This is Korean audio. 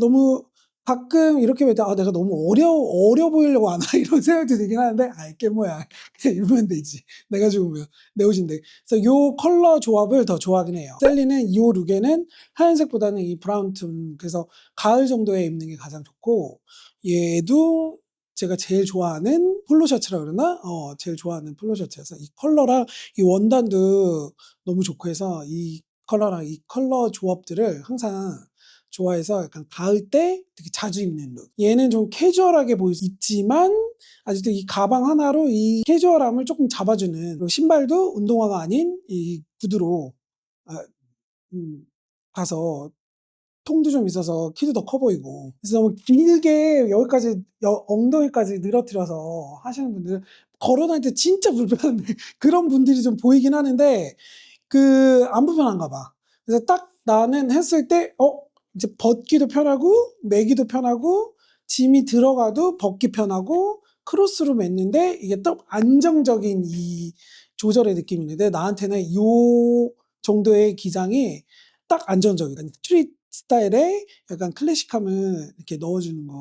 너무 가끔 이렇게 볼 때 '아 내가 너무 어려 어려 보이려고 하나?' 이런 생각도 들긴 하는데 '아 이 게 뭐야. 그냥 입으면 되지. 내가 좋으면 내 옷인데.' 그래서 요 컬러 조합을 더 좋아하긴 해요. 셀리는 요 룩에는 하얀색보다는 이 브라운 톤 그래서 가을 정도에 입는 게 가장 좋고 얘도 제가 제일 좋아하는 폴로 셔츠라 그러나? 어 제일 좋아하는 폴로 셔츠여서 이 컬러랑 이 원단도 너무 좋고 해서 이 컬러랑 이 컬러 조합들을 항상 좋아해서 약간 가을 때 되게 자주 입는 룩. 얘는 좀 캐주얼하게 보일 수 있지만 아직도 이 가방 하나로 이 캐주얼함을 쪼끔 잡아주는 신발도 운동화가 아닌 이 구두로 아음 봐서 통도 좀 있어서 키도 더 커 보이고 그래서 너무 길게 여기까지 여 엉덩이까지 늘어뜨려서 하시는 분들은 걸어 다닐 때 진짜 불편한 그런 분들이 좀 보이긴 하는데 그 안 불편한가 봐. 그래서 딱 나는 했을 때 어 이제 벗기도 편하고 매기도 편하고 짐이 들어가도 벗기 편하고 크로스로 맸는데 이게 또 안정적인 이 조절의 느낌이 있는데 나한테는 요 정도의 기장이 딱 안정적이다. 스트릿 스타일의 약간 클래식함을 이렇게 넣어주는 거.